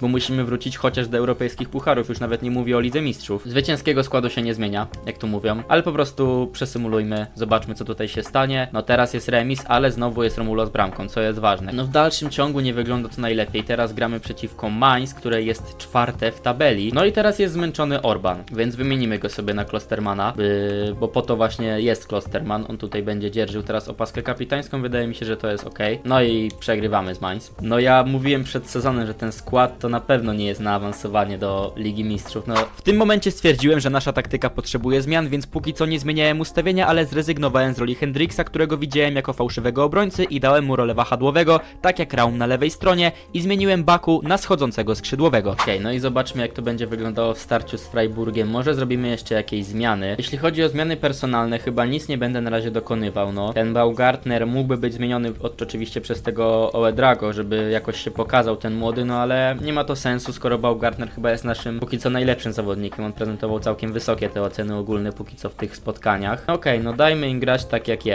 bo musimy wrócić chociaż do europejskich pucharów, już nawet nie mówię o Lidze Mistrzów. Zwycięskiego składu się nie zmienia, jak tu mówią, ale po prostu przesymulujmy, zobaczmy co tutaj się stanie. No teraz jest remis, ale znowu jest Romulo z bramką, co jest ważne. No w dalszym ciągu nie wygląda to najlepiej. Teraz gramy przeciwko Mainz, które jest czwarte w tabeli. No i teraz jest zmęczony Orban, więc wymienimy go sobie na Klostermana, bo po to właśnie jest Klosterman. On tutaj będzie dzierżył teraz opaskę kapitańską, wydaje mi się, że to jest ok. No i przegrywamy z Mainz. No ja mówiłem przed sezonem, że ten skład to na pewno nie jest na awansowanie do Ligi Mistrzów. No w tym momencie stwierdziłem, że nasza taktyka potrzebuje zmian, więc póki co nie zmieniałem ustawienia, ale zrezygnowałem z roli Hendricksa, którego widziałem jako fałszywego obrońcy i dałem mu rolę wahadłowego, tak jak Raum na lewej stronie i zmieniłem Baku na schodzącego skrzydłowego. Okej, no i zobaczmy jak to będzie wyglądało w starciu z Freiburgiem. Może zrobimy jeszcze jakieś zmiany. Jeśli chodzi o zmiany personalne, chyba nic nie będę na razie dokonywał, no. Ten Baumgartner mógłby być zmieniony od, oczywiście przez tego Oedrago, żeby jakoś się pokazał ten młody, no ale nie ma to sensu, skoro Baumgartner chyba jest naszym póki co najlepszym zawodnikiem. On prezentował całkiem wysokie te oceny ogólne póki co w tych spotkaniach. Okej, no dajmy im grać tak jak jest.